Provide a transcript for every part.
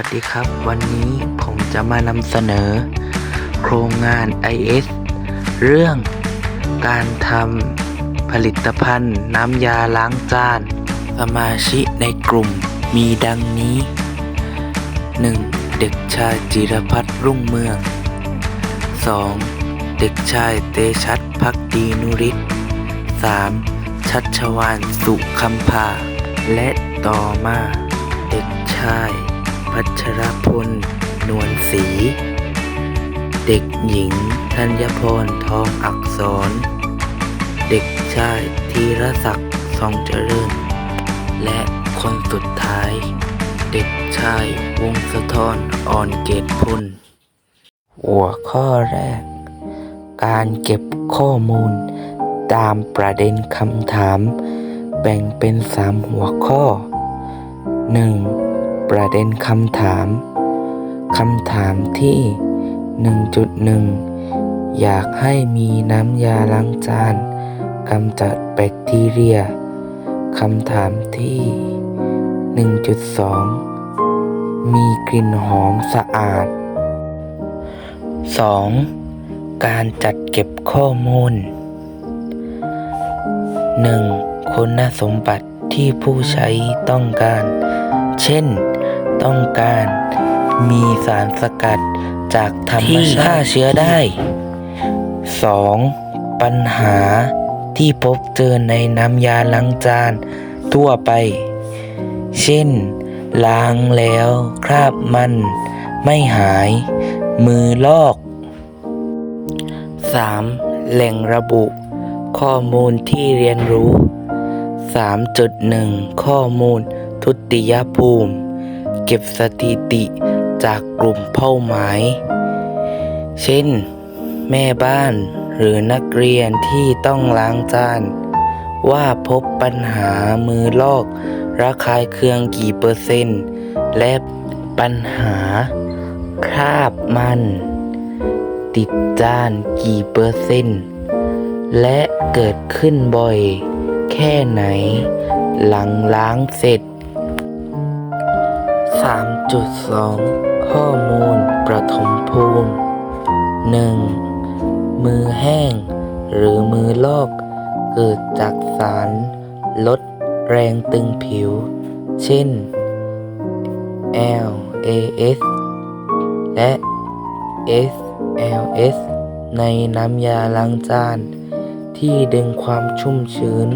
วัสดีครับ วันนี้ผมจะมานำเสนอ โครงงาน IS เรื่องการทำผลิตภัณฑ์น้ำยาล้างจาน สมาชิกในกลุ่มมีดังนี้ 1. เด็กชายจิรพัฒน์รุ่งเมือง 2. เด็กชายเตชัดพักดีนุริศ 3. ชัชวานสุคำพาและต่อมา เด็กชาย พัชรพล นวลศรี เด็กหญิงธัญพรทองอักษร เด็กชายธีรศักดิ์ทองเจริญ และคนสุดท้าย เด็กชายวงศธรอ่อนเกตพุนหัวข้อแรก การเก็บข้อมูล ตามประเด็นคำถาม แบ่งเป็นสามหัวข้อ 1. ประเด็นคำถามคำถามที่ 1.1 อยากให้มีน้ำยาล้างจานกำจัดแบคทีเรียคำถามที่ 1.2 มีกลิ่นหอมสะอาด 2. การจัดเก็บข้อมูล 1. คุณสมบัติที่ผู้ใช้ต้องการ เช่น ต้องการ มีสารสกัดจากธรรมชาติฆ่าเชื้อได้ 2. ปัญหาที่พบเจอในน้ำยาล้างจานทั่วไป เช่น ล้างแล้วคราบมัน ไม่หาย มือลอก 3. แหล่งระบุ ข้อมูลที่เรียนรู้ 3.1 ข้อมูลทุติยภูมิ เก็บสถิติจากกลุ่มเป้าหมาย เช่น แม่บ้านหรือนักเรียนที่ต้องล้างจาน ว่าพบปัญหามือลอกระคายเคืองกี่เปอร์เซ็นต์ และปัญหา คราบมัน ติดจานกี่เปอร์เซ็นต์ และเกิดขึ้นบ่อย แค่ไหน หลังล้างเสร็จ 3.2 ข้อมูลประถมภูมิ 1. มือแห้ง หรือมือลอกเกิดจากสาร ลดแรงตึงผิว เช่น LAS และ SLS ในน้ำยาล้างจาน ที่ดึงความชุ่มชื้น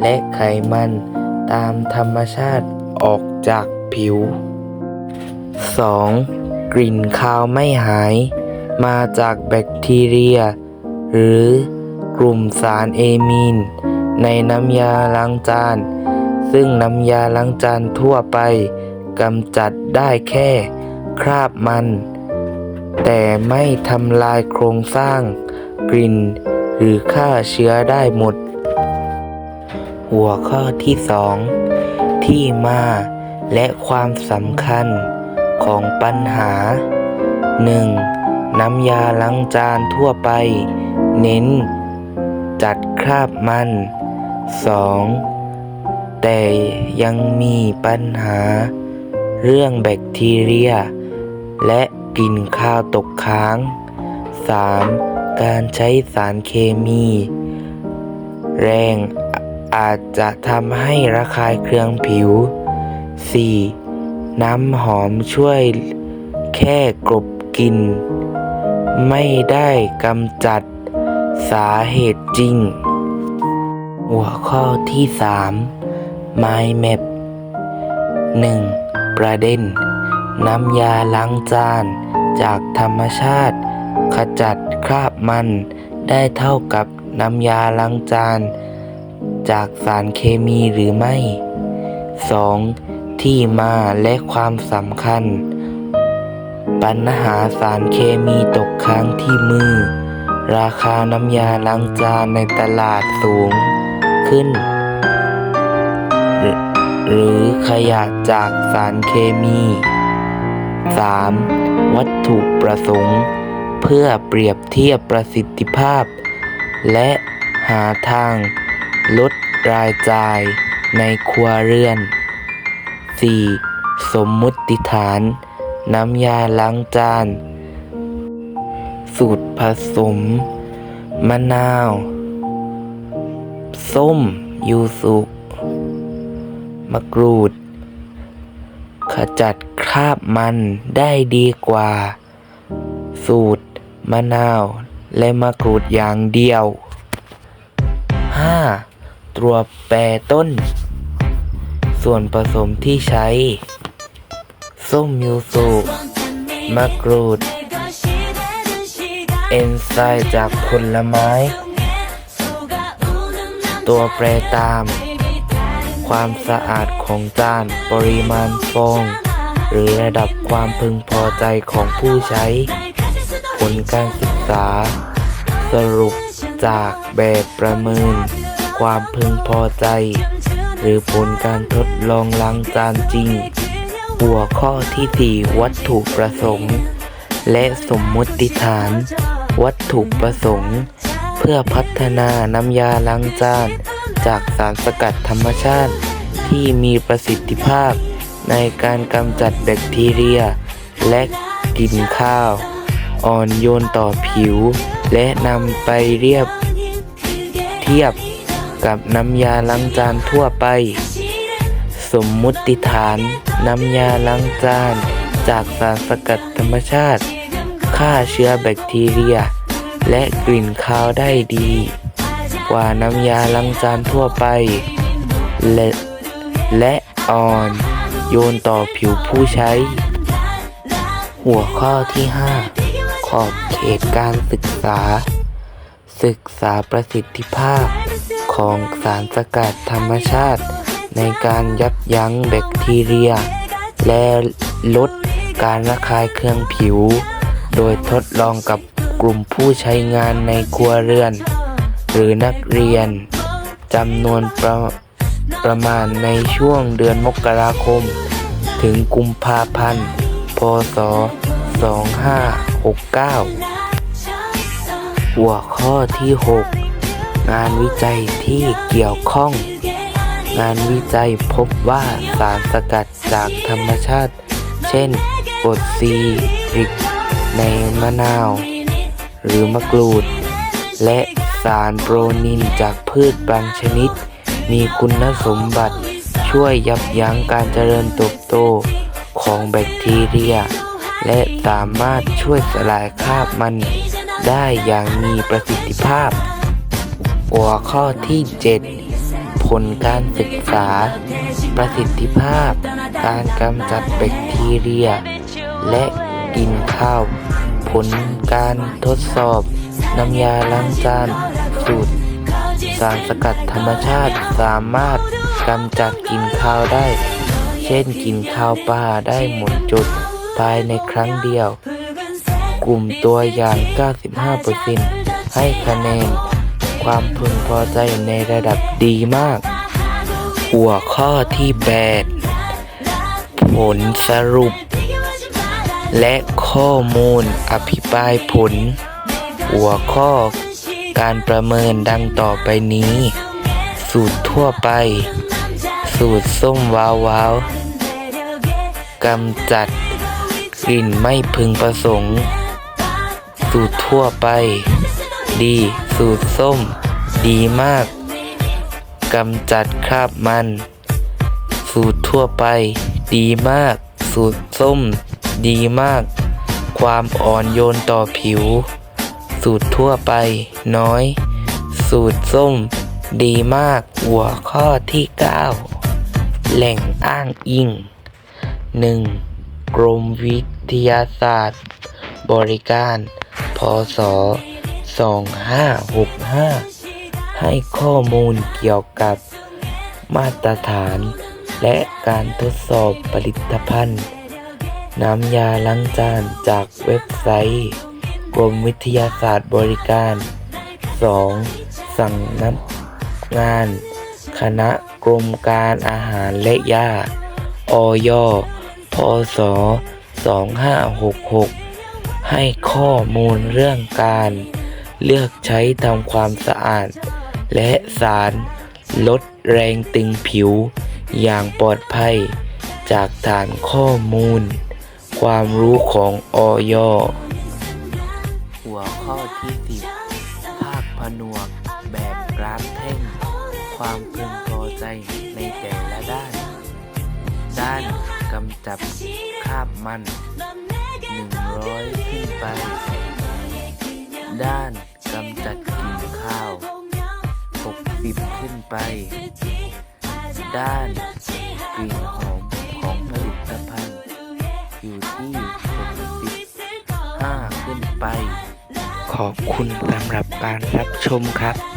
และไขมันตามธรรมชาติออกจากผิว 2. กลิ่นคาวไม่หาย มาจากแบคทีเรีย หรือกลุ่มสารเอมีน ในน้ำยาล้างจาน ซึ่งน้ำยาล้างจานทั่วไปกำจัดได้แค่คราบมัน แต่ไม่ทำลายโครงสร้าง กลิ่น หรือฆ่าเชื้อได้หมด หัวข้อที่ 2 ที่มาและความสำคัญ ของปัญหา 1. น้ำยาล้างจานทั่วไป เน้น จัดคราบมัน 2. แต่ยังมีปัญหา เรื่องแบคทีเรีย และกลิ่นคาวตกค้าง 3. การใช้สารเคมี แรงอาจจะทำให้ระคายเคืองผิว 4. น้ำหอมช่วยแค่กลบกลิ่นไม่ได้กำจัดสาเหตุจริง หัวข้อที่ 3 Mind Map 1. ประเด็น น้ำยาล้างจาน จากธรรมชาติ ขจัดคราบมัน ได้เท่ากับน้ำยาล้างจาน จากสารเคมีหรือไม่ 2. ที่มาและความสำคัญ ปัญหาสารเคมีตกค้างที่มือ ราคาน้ำยาล้างจานในตลาดสูงขึ้น หรือขยะจากสารเคมี 3. วัตถุประสงค์ เพื่อเปรียบเทียบประสิทธิภาพ และหาทางลดรายจ่ายในครัวเรือน 4. สมมุติฐาน น้ำยาล้างจาน สูตรผสม มะนาว ส้ม ยูสุมะกรูด ขจัดคราบมันได้ดีกว่า สูตร มะนาว และมะกรูดอย่างเดียว 5. ตัวแปรต้น ส่วนผสมที่ใช้ ส้มยูสุมะกรูด เอนไซม์จากผลไม้ ตัวแปรตาม ความสะอาดของจานปริมาณฟอง หรือระดับความพึงพอใจของผู้ใช้ ผลการศึกษา สรุปจากแบบประเมิน ความพึงพอใจ หรือผลการทดลองล้างจานจริง หัวข้อที่ 4 วัตถุประสงค์ และสมมุติฐาน วัตถุประสงค์ เพื่อพัฒนาน้ำยาล้างจาน จากสารสกัดธรรมชาติ ที่มีประสิทธิภาพ ในการกำจัดแบคทีเรีย และกลิ่นข้าว อ่อนโยนต่อผิว และนำไปเรียบเทียบ กับน้ำยาล้างจานทั่วไป สมมุติฐาน น้ำยาล้างจาน จากสารสกัดธรรมชาติฆ่าเชื้อแบคทีเรีย และกลิ่นคาวได้ดี กว่าน้ำยาล้างจานทั่วไป และและอ่อน โยนต่อผิวผู้ใช้ หัวข้อที่ 5 ขอบเขตการศึกษา ศึกษาประสิทธิภาพ ของสารสกัดธรรมชาติ ในการยับยั้งแบคทีเรีย และลดการระคายเคืองผิว โดยทดลองกับกลุ่มผู้ใช้งานในครัวเรือน หรือนักเรียนจำนวนประประมาณในช่วงเดือนมกราคม ถึงกุมภาพันธ์ พศ 2569 หัวข้อที่ 6 งานวิจัยที่เกี่ยวข้อง งานวิจัยพบว่าสารสกัดจากธรรมชาติ เช่นกรดซีริกในมะนาว หรือมะกรูด และสารโปรนินจากพืชบางชนิด มีคุณสมบัติช่วยยับยั้งการเจริญเติบโตของแบคทีเรีย และสามารถช่วยสลายคราบมันได้อย่างมีประสิทธิภาพ หัวข้อที่ 7 ผลการศึกษา ประสิทธิภาพ การกำจัดแบคทีเรีย และกลิ่นข้าว ผลการทดสอบ น้ำยาล้างจานสูตร สารสกัดธรรมชาติสามารถกำจัดกลิ่นข้าวได้ เช่นกลิ่นข้าวปลาได้หมดจุดภายในครั้งเดียว กลุ่มตัวอย่าง 95%ให้คะแนน ความพึงพอใจในระดับดีมาก หัวข้อที่ 8 ผลสรุป และข้อมูลอภิปรายผล หัวข้อการประเมินดังต่อไปนี้ สูตรทั่วไป สูตรส้มวาววาวกำจัดกลิ่นไม่พึงประสงค์ สูตรทั่วไป ดี สูตรส้ม ดีมาก กำจัดคราบมัน สูตรทั่วไป ดีมาก สูตรส้ม ดีมาก ความอ่อนโยนต่อผิว สูตรทั่วไป น้อย สูตรส้ม ดีมาก หัวข้อที่ 9 แหล่งอ้างอิง 1. กรมวิทยาศาสตร์ บริการ พศ2565 ให้ข้อมูลเกี่ยวกับมาตรฐาน และการทดสอบผลิตภัณฑ์ น้ำยาล้างจานจากเว็บไซต์ กรมวิทยาศาสตร์บริการ 2. สั่งนักงาน คณะกรมการอาหารและยาอยพศ 2566 ให้ข้อมูลเรื่องการ เลือกใช้ทำความสะอาด และสารลดแรงตึงผิว อย่างปลอดภัย จากฐานข้อมูล ความรู้ของออยหัวข้อที่สิบภาคผนวกแบบกราฟแท่ง ความพึงพอใจในแต่ละด้าน ด้านกำจับคาบมัน 100 ขึ้นไป ด้านกำจัดกลิ่นข้าว ไป ด้านกลิ่นหอมของผลิตภัณฑ์อยู่ที่65ขึ้นไป ขอบคุณสำหรับการรับชมครับ